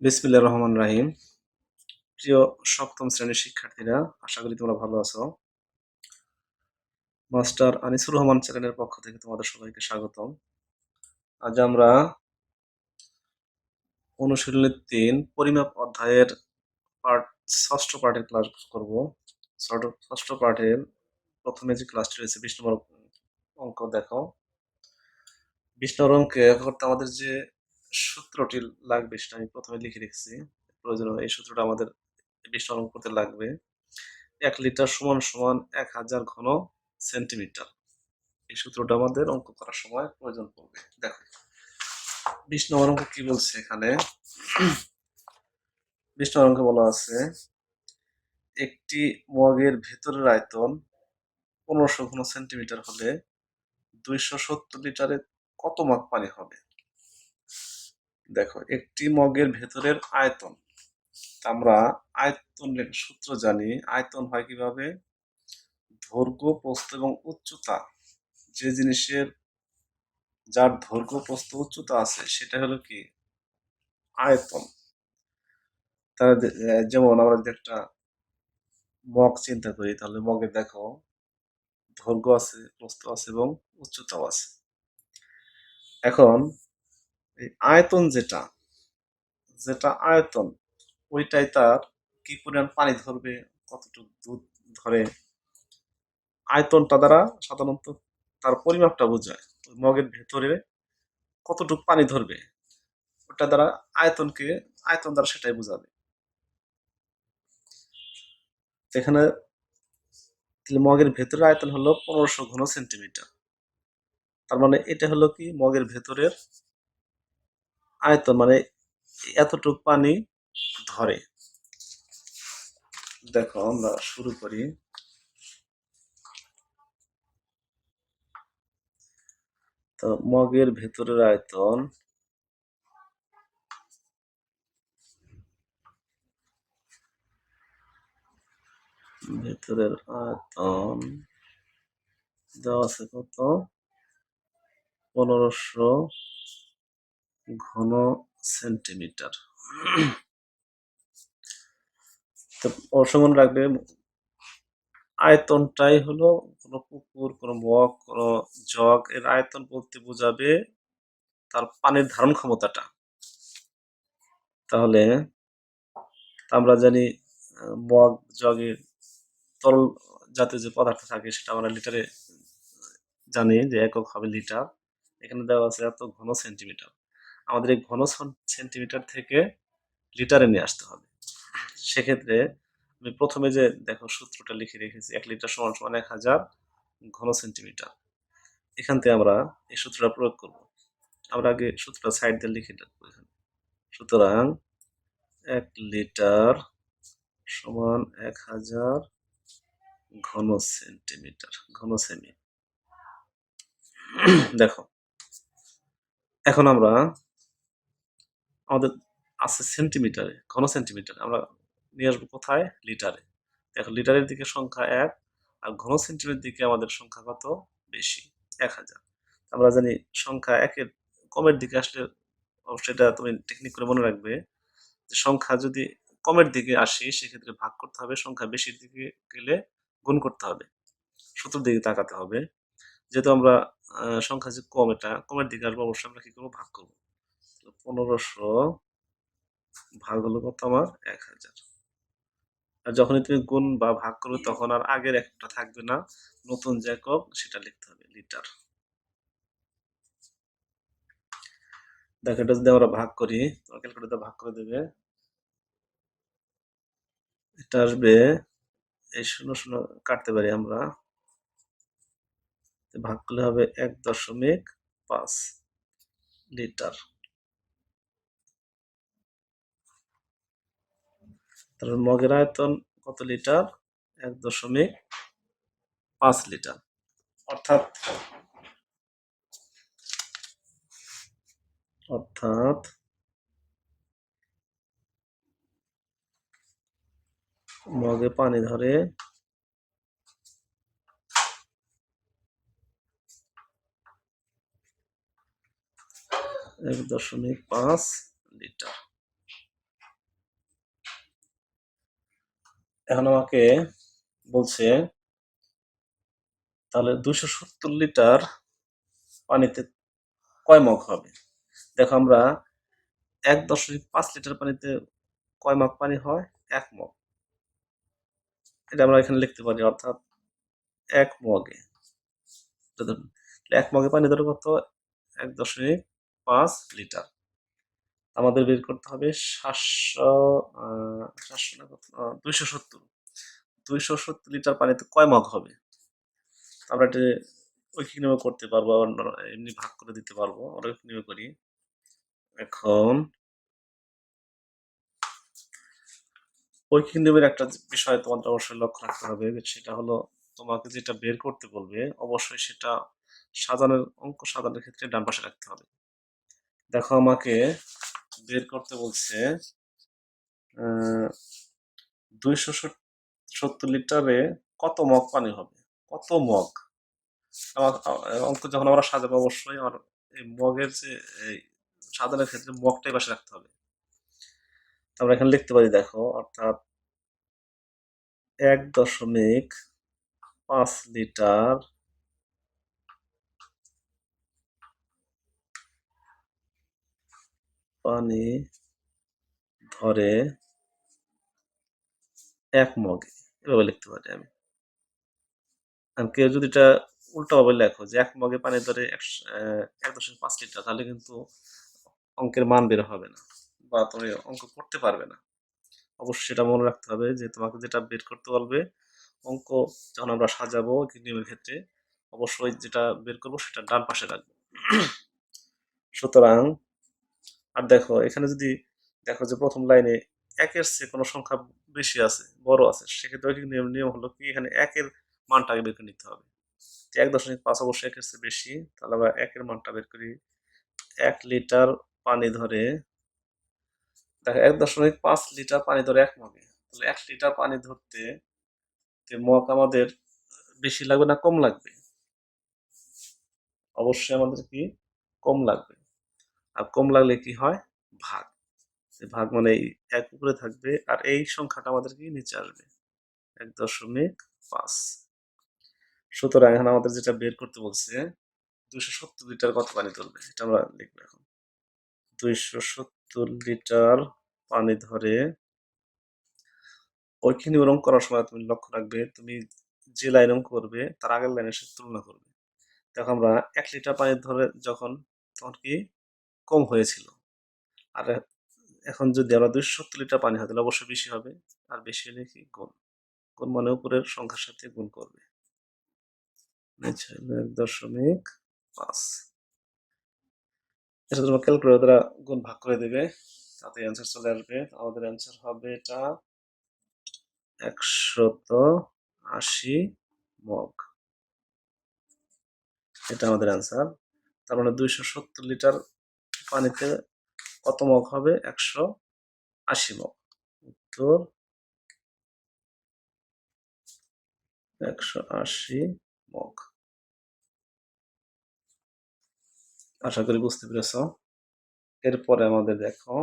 বিসমিল্লাহ রহমান রাহিম। প্রিয় সপ্তম শ্রেণির শিক্ষার্থীরা, আশা করি তোমরা ভালো আছো। মাস্টার আনিসুর রহমান চ্যানেলের পক্ষ থেকে তোমাদের সবাইকে স্বাগতম। আজ আমরা অনুশীলনী তিন পরিমাপ অধ্যায়ের পার্ট, ষষ্ঠ পার্টের ক্লাস করব। ষষ্ঠ- পার্টের প্রথমে যে ক্লাসটি রয়েছে, বিশ নম্বর অঙ্ক দেখো। বিশ নম্বর অঙ্কে আমাদের যে সূত্রটি লাগবে সেটা আমি প্রথমে লিখে রেখেছি। প্রয়োজন এই সূত্রটা আমাদের অঙ্ক করতে লাগবে। এক লিটার সমান সমান এক হাজার ঘন সেন্টিমিটার। এই সূত্রটা আমাদের অঙ্ক করার সময় প্রয়োজন পড়বে। দেখো, বিশ নম্বর অঙ্ক কি বলছে এখানে? বিশ নম্বর অঙ্কে বলা আছে, একটি মগের ভেতরের আয়তন পনেরোশো ঘন সেন্টিমিটার হলে দুইশো সত্তর লিটারে কত মগ পানি হবে? দেখো, একটি মগের ভেতরের আয়তন। আমরা আয়তনের সূত্র জানি। আয়তন হয় কীভাবে? দৈর্ঘ্য প্রস্থ এবং উচ্চতা। যে জিনিসের, যার দৈর্ঘ্য প্রস্থ, উচ্চতা আছে, সেটা হলো কি? আয়তন। তার যেমন আমরা যদি একটা মগ চিন্তা করি, তাহলে মগে দেখো দৈর্ঘ্য আছে, প্রস্থ আছে এবং উচ্চতাও আছে। এখন এই আয়তন যেটা যেটা আয়তন, ওইটাই তার কি পরিমাণ পানি ধরবে, কতটুকু দুধ ধরে, আয়তনটা দ্বারা সাধারণত তার পরিমাপটা বোঝায়। মগের ভেতরে কতটুকু পানি ধরবে, ওটা দ্বারা আয়তনকে, আয়তন দ্বারা সেটাই বোঝাবে। এখানে মগের ভেতরের আয়তন হলো পনেরোশো ঘন সেন্টিমিটার। তার মানে এটা হলো কি, মগের ভেতরের আয়তন মানে এতটুক পানি ধরে। দেখো, আমরা শুরু করি। তো মগের ভেতরের আয়তন ভেতরের আয়তন দেওয়া আছে কত? পনেরোশো ঘন সেন্টিমিটার তো রাখবে আয়তনটাই হলো কোনো পুকুর, কোনো মগ কোনো জগ, এর আয়তন বলতে বোঝাবে তার পানির ধারণ ক্ষমতাটা। তাহলে আমরা জানি মগ জগের তরল জাতীয় যে পদার্থ থাকে সেটা আমরা লিটারে জানি যে একক হবে লিটার এখানে দেওয়া আছে এত ঘন সেন্টিমিটার আমাদের এই ঘন সেন্টিমিটার থেকে লিটারে নিয়ে আসতে হবে। সেক্ষেত্রে আমি প্রথমে যে, দেখো সূত্রটা লিখে রেখেছি, এক লিটার সমান সমান এক হাজার ঘন সেন্টিমিটার এখান থেকে আমরা এই সূত্রটা প্রয়োগ করব। আমরা আগে সূত্রটা সাইড দিয়ে লিখে রাখব এখানে। সুতরাং এক লিটার সমান এক হাজার ঘন সেন্টিমিটার ঘন সেমি দেখো, এখন আমরা আমাদের আছে সেন্টিমিটারে ঘন সেন্টিমিটার আমরা নিয়ে আসব কোথায়? লিটারে। দেখো লিটারের দিকে সংখ্যা এক, আর ঘন সেন্টিমিটার দিকে আমাদের সংখ্যা কত? বেশি, এক হাজার। আমরা জানি সংখ্যা একের কমের দিকে আসলে অবশ্যই এটা তুমি টেকনিক করে মনে রাখবে যে সংখ্যা যদি কমের দিকে আসে, সেক্ষেত্রে ভাগ করতে হবে। সংখ্যা বেশির দিকে গেলে গুণ করতে হবে, সূত্রের দিকে তাকাতে হবে। যেহেতু আমরা সংখ্যা যে কম, এটা কমের দিকে আসব, অবশ্যই আমরা কি করব? ভাগ করব। পনেরোশো ভাগ হলো কত আমার? এক হাজার। আর যখনই তুমি গুণ বা ভাগ করবে তখন আর আগের একটা থাকবে না। নতুন যে একক সেটা লিখতে হবে লিটার দেখো, এটা যদি আমরা ভাগ করি, তোমার ক্যালকুলেটর ভাগ করে দেবে। এটা আসবে, এই শূন্য শূন্য কাটতে পারি আমরা। ভাগ করলে হবে এক দশমিক পাঁচ লিটার। তারপর মগের আয়তন কত লিটার? এক দশমিক পাঁচ লিটার। অর্থাৎ অর্থাৎ মগে পানি ধরে এক দশমিক পাঁচ লিটার। এখন আমাকে বলছে, তাহলে দুশো সত্তর লিটার পানিতে কয় মগ হবে? দেখো আমরা এক দশমিক পাঁচ লিটার পানিতে কয় মগ পানি হয়? এক মগ। এটা আমরা এখানে লিখতে পারি, অর্থাৎ এক মগে। এক মগে পানি ধরে কত? এক দশমিক পাঁচ লিটার। আমাদের বের করতে হবে সাতশো সাতশো না দুইশো সত্তর। দুইশো সত্তর লিটার পানিতে কয় মগ হবে? আমরা এটা ঐকিক করতে পারব এমনি ভাগ করে দিতে পারব আমরা ঐকিক করি। এখন ঐকিক নিয়মের একটা বিষয় তোমাদের অবশ্যই লক্ষ্য রাখতে হবে, সেটা হলো তোমাকে যেটা বের করতে বলবে, অবশ্যই সেটা সাজানোর, অঙ্ক সাজানোর ক্ষেত্রে ডান পাশে রাখতে হবে। দেখো আমাকে বের করতে বলছে দুইশো সত্তর লিটারে কত মগ পানি হবে? কত মগ? অঙ্ক যখন আমরা সাজাবো অবশ্যই আমার এই মগের যে, এই সাজানোর ক্ষেত্রে মগটাই পাশে রাখতে হবে। আমরা এখানে লিখতে পারি, দেখো, অর্থাৎ এক দশমিক পাঁচ লিটার পানি ধরে এক মগে, এভাবে লিখতে পারি আমি। কেউ যদি এটা উল্টোভাবে লেখো যে এক মগে পানি ধরে এক দশমিক পাঁচ লিটার, তাহলে কিন্তু অঙ্কের মান বের হবে না বা তুমি অঙ্ক করতে পারবে না। অবশ্যই সেটা মনে রাখতে হবে যে তোমাকে যেটা বের করতে বলবে, অঙ্ক যখন আমরা সাজাবো নিয়মের ক্ষেত্রে, অবশ্যই যেটা বের করব সেটা ডান পাশে রাখব। সুতরাং আর দেখো, এখানে যদি দেখো যে প্রথম লাইনে একের চেয়ে কোনো সংখ্যা বেশি আছে, বড় আছে, সেক্ষেত্রে নিয়ম নিয়ম হলো কি, এখানে একের মানটা বের করে নিতে হবে। এক দশমিক পাঁচ অবশ্যই একের চেয়ে বেশি, তাহলে আমরা একের মানটা বের করি। এক লিটার পানি ধরে, দেখো, এক দশমিক পাঁচ লিটার পানি ধরে এক মগে, তাহলে এক লিটার পানি ধরতে মগ আমাদের বেশি লাগবে না কম লাগবে? অবশ্যই আমাদের কি? কম লাগবে। আর কম লাগলে কি হয়? ভাগ। ভাগ মানে এক উপরে থাকবে আর এই সংখ্যাটা আমাদের কি নিচে আসবে। এক দশমিক পাঁচ। সুতরাং এখন আমাদের যেটা বের করতে বলছে, দুইশো সত্তর লিটার কত পানি তুলবে এটা আমরা লিখব এখন। দুইশো সত্তর লিটার পানি ধরে ওইখানে ওরম করার সময় তুমি লক্ষ্য রাখবে, তুমি যে লাইন করবে, তার আগের লাইনের সাথে তুলনা করবে। দেখো আমরা এক লিটার পানি ধরে যখন, তখন কি কম হয়েছিল। আর এখন যদি আমরা দুইশো সত্তর লিটার পানি হয় তাহলে অবশ্যই বেশি হবে। আর বেশি হলে কি গুণ? গুণ মানে উপরের সংখ্যার সাথে গুণ করবে। আচ্ছা, এক দশমিক পাঁচ। এটা তোমার ক্যালকুলেটর দ্বারা গুণ ভাগ করে দেবে। তাতে অ্যান্সার চলে আসবে। আমাদের অ্যান্সার হবে এটা একশত আশি মগ। এটা আমাদের অ্যান্সার তার মানে দুইশো সত্তর লিটার পানিতে কত মগ হবে? একশো আশি মগ। উত্তর। একশো আশি মগ। আশা করি বুঝতে পেরেছ। এরপরে আমাদের দেখো।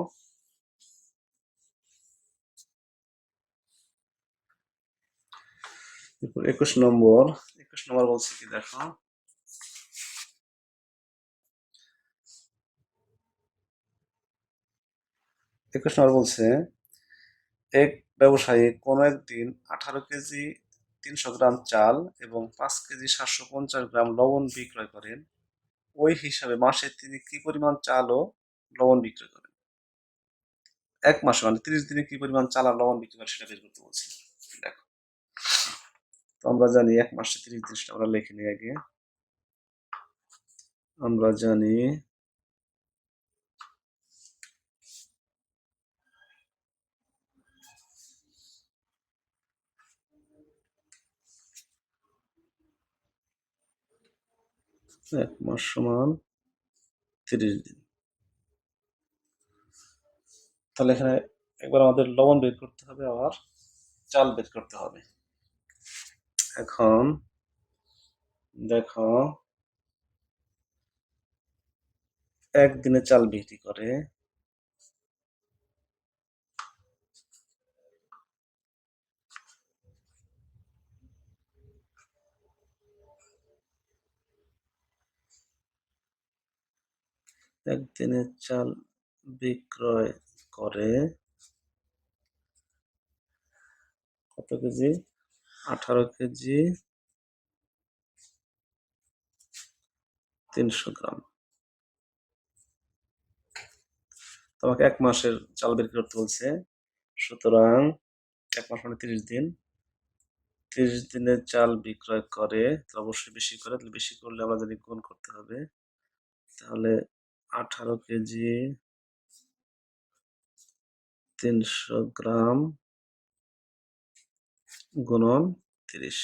একুশ নম্বর। একুশ নম্বর বলছে কি দেখো? একুশ নম্বর বলছে, এক ব্যবসায়ী কোনো একদিন আঠারো কেজি তিনশো গ্রাম চাল এবং পাঁচ কেজি সাতশো পঞ্চাশ গ্রাম লবণ বিক্রয় করেন। ওই হিসাবে মাসে তিনি কি পরিমাণ চাল ও লবণ বিক্রয় করেন? এক মাসে মানে তিরিশ দিনে কি পরিমাণ চাল আর লবণ বিক্রি করে সেটা বের করতে বলছি। দেখো। তো আমরা জানি এক মাসে তিরিশ দিন সেটা আমরা লিখে নিই আগে। আমরা জানি এক মাস সমান তিরিশ দিন। তাহলে এখানে একবার আমাদের লবণ বের করতে হবে, আবার চাল বের করতে হবে। এখন দেখো একদিনে চাল বিক্রি করে একদিনে চাল বিক্রয় করে কত কেজি? আঠারো কেজি। তিনশো গ্রাম। তোমাকে এক মাসের চাল বিক্রি করতে বলছে। সুতরাং এক মাস মানে তিরিশ দিন। তিরিশ দিনের চাল বিক্রয় করে অবশ্যই বেশি করে, তাহলে বেশি করলে আমরা জানি গুণ করতে হবে। তাহলে আঠারো কেজি, তিনশো গ্রাম গুণন তিরিশ।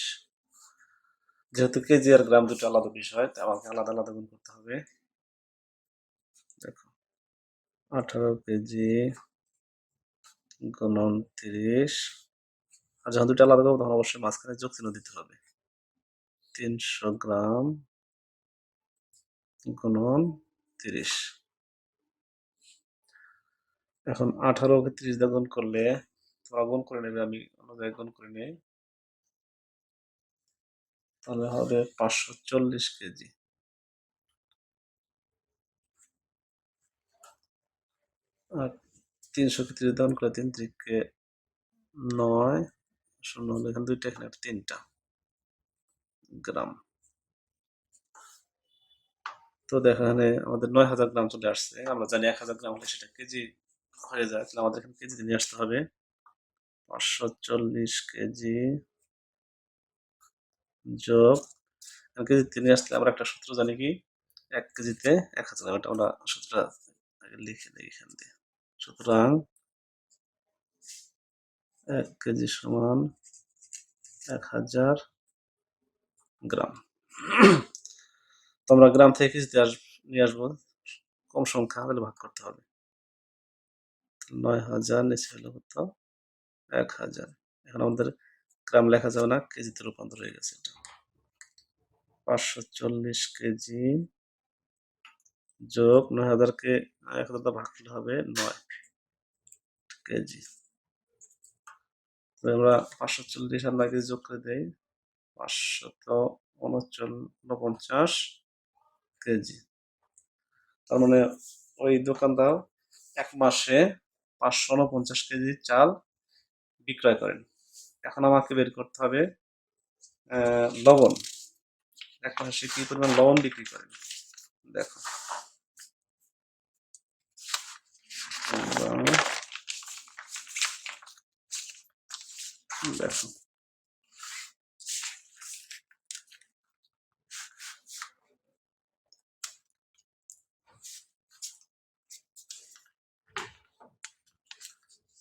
যেহেতু কেজি আর গ্রাম দুটো আলাদা বিষয়, তাই আমাকে আলাদা আলাদা গুণ করতে হবে। দেখো, আঠারো কেজি গুণন তিরিশ। আর যখন দুটো আলাদা তখন অবশ্যই মাঝখানে যোগ চিহ্ন দিতে হবে। তিনশো গ্রাম গুণন তিরিশ। এখন আঠারো কে তিরিশ দিয়ে গুণ করলে তোমরা গুণ করে নেবে, আমি অন্য জায়গায় গুণ করে নেই। তাহলে হবে পাঁচশো চল্লিশ কেজি। আর তিনশো কে তিরিশ গুণ করলে তিন ত্রিকে নয়, শূন্য হলো এখানে দুইটা, এখানে তিনটা। গ্রাম। তো দেখো এখানে আমাদের নয় হাজার গ্রাম চলে আসছে। আমরা জানি এক হাজার গ্রাম হলে সেটা কেজি হয়ে যায়। তাহলে আমাদের এখানে কেজিতে নিয়ে আসতে হবে। পাঁচশো চল্লিশ কেজি যোগ কেজিতে নিয়ে আসলে আমরা একটা সূত্র জানি কি? এক কেজিতে এক হাজার গ্রাম। এটা আমরা সূত্রটা লিখে দিই এখান দিয়ে। সুতরাং এক কেজি সমান এক হাজার গ্রাম। তোমরা গ্রাম থেকে কেজিতে আস, নিয়ে আসব। কম সংখ্যা হলে ভাগ করতে হবে। নয় হাজার নিচে হলো কত? এক হাজার। এখন আমাদের গ্রাম লেখা যাবে না, কেজিতে রূপান্তর হয়ে গেছে এটা। পাঁচশো চল্লিশ কেজি যোগ নয় হাজারকে এক হাজার ভাগ করলে হবে নয় কেজি। আমরা পাঁচশো চল্লিশ আর নয় কেজি যোগ করে দেই। পাঁচশত উনপঞ্চাশ কেজি। তার মানে ওই দোকানদার এক মাসে পাঁচশো উনপঞ্চাশ কেজি চাল বিক্রয় করেন। এখন আমাকে বের করতে হবে লবণ। এক মাসে কি পরিমাণ লবণ বিক্রি করেন দেখো। দেখো।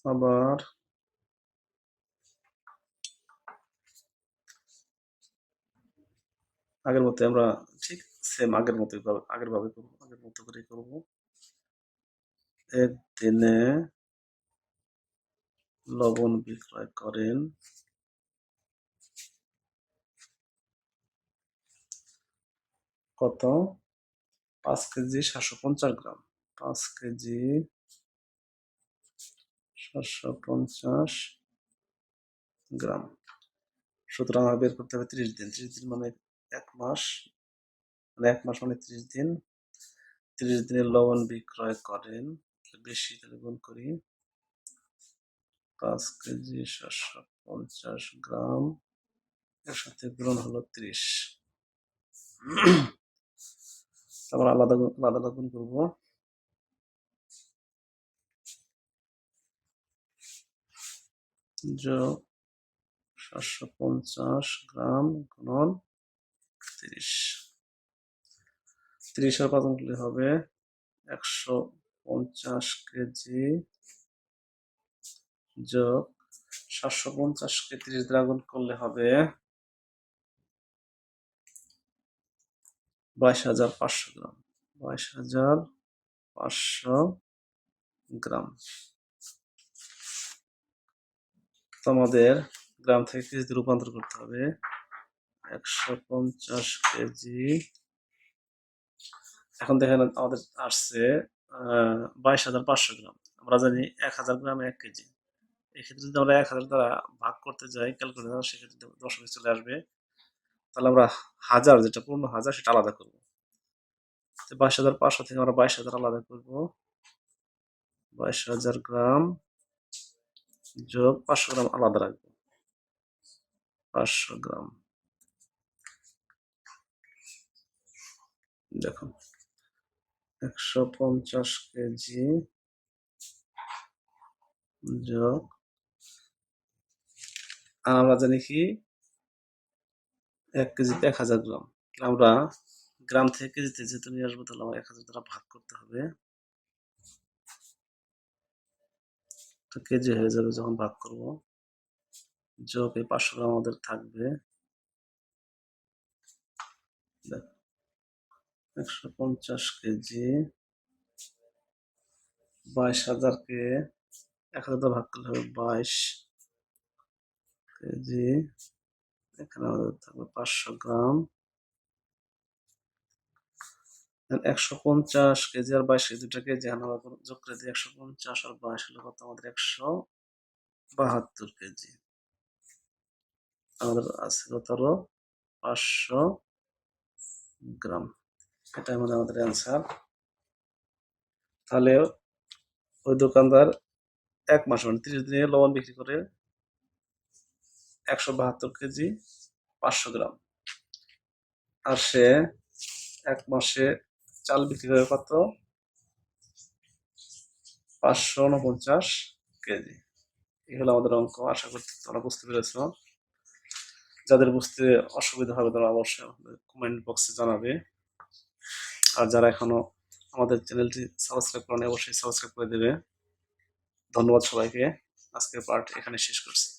আবার আগের মতো আমরা ঠিক সেম আগের করব আগের ভাবে করব, আগের মতো করেই করব। একদিনে লবণ বিক্রয় করেন। কত? পাঁচ কেজি সাতশো পঞ্চাশ গ্রাম। পাঁচ কেজি সাতশো পঞ্চাশ গ্রাম। সুতরাং আমার বের করতে হবে ত্রিশ দিন। ত্রিশ দিন মানে এক মাস। মানে এক মাস মানে ত্রিশ দিন। ত্রিশ দিনের লবণ বিক্রয় করেন। বেশি তাহলে গুণ করি। পাঁচ কেজি সাতশো পঞ্চাশ গ্রাম। এর সাথে গুণ হলো ত্রিশ। তারপর আলাদা আলাদা গুণ করব। যোগ সাতশো পঞ্চাশ গ্রাম গুণন তিরিশ। তিরিশ আর করলে হবে একশো পঞ্চাশ কেজি যোগ সাতশো পঞ্চাশকে তিরিশ দ্বারা করলে হবে বাইশ হাজার পাঁচশো গ্রাম। বাইশ হাজার পাঁচশো গ্রাম। তো আমাদের গ্রাম থেকে কেজিতে রূপান্তর করতে হবে। একশো পঞ্চাশ কেজি। এখন দেখেন আমাদের আসছে বাইশ হাজার পাঁচশো গ্রাম। আমরা জানি এক হাজার গ্রাম এক কেজি। এক্ষেত্রে যদি আমরা এক হাজার দ্বারা ভাগ করতে যাই ক্যালকুলেটার সেক্ষেত্রে দশমিক চলে আসবে। তাহলে আমরা হাজার, যেটা পূর্ণ হাজার, সেটা আলাদা করব। বাইশ হাজার পাঁচশো থেকে আমরা বাইশ হাজার আলাদা করব। বাইশ হাজার গ্রাম। যোগ পাঁচশো গ্রাম আলাদা রাখব। পাঁচশো গ্রাম। দেখুন, একশো পঞ্চাশ কেজি যোগ, আর আমরা জানি কি? এক কেজিতে এক হাজার গ্রাম। আমরা গ্রাম থেকে কেজিতে যেহেতু নিয়ে আসব, তাহলে আমার এক হাজার দ্বারা ভাগ করতে হবে। তো কেজি হয়ে যাবে যখন ভাগ করব। যোগ এই পাঁচশো গ্রাম আমাদের থাকবে। একশো পঞ্চাশ কেজি বাইশ হাজারকে এক হাজার ভাগ করলে হবে বাইশ কেজি। এখানে আমাদের থাকবে পাঁচশো গ্রাম। একশো পঞ্চাশ কেজি আর বাইশ কেজি দুটা কেজি আমরা যোগ করে দিই একশো পঞ্চাশ আর বাইশ হলো কত? আমাদের একশো বাহাত্তর কেজি। আমাদের আছে কত হলো পাঁচশো গ্রাম। এটা আমাদের আমাদের অ্যান্সার। তাহলে ওই দোকানদার এক মাস মানে তিরিশ দিনে লবণ বিক্রি করে একশো বাহাত্তর কেজি পাঁচশো গ্রাম। আর সে এক মাসে চাল বিক্রি করে কত পাঁচশো উনপঞ্চাশ কেজি। এই হলো আমাদের অঙ্ক, আশা করছি তোমরা বুঝতে পেরেছ। যাদের বুঝতে অসুবিধা হবে তারা অবশ্যই কমেন্ট বক্সে জানাবে। আর যারা এখনও আমাদের চ্যানেলটি সাবস্ক্রাইব করেনি, অবশ্যই সাবস্ক্রাইব করে দেবে। ধন্যবাদ সবাইকে। আজকের পার্ট এখানে শেষ করছি।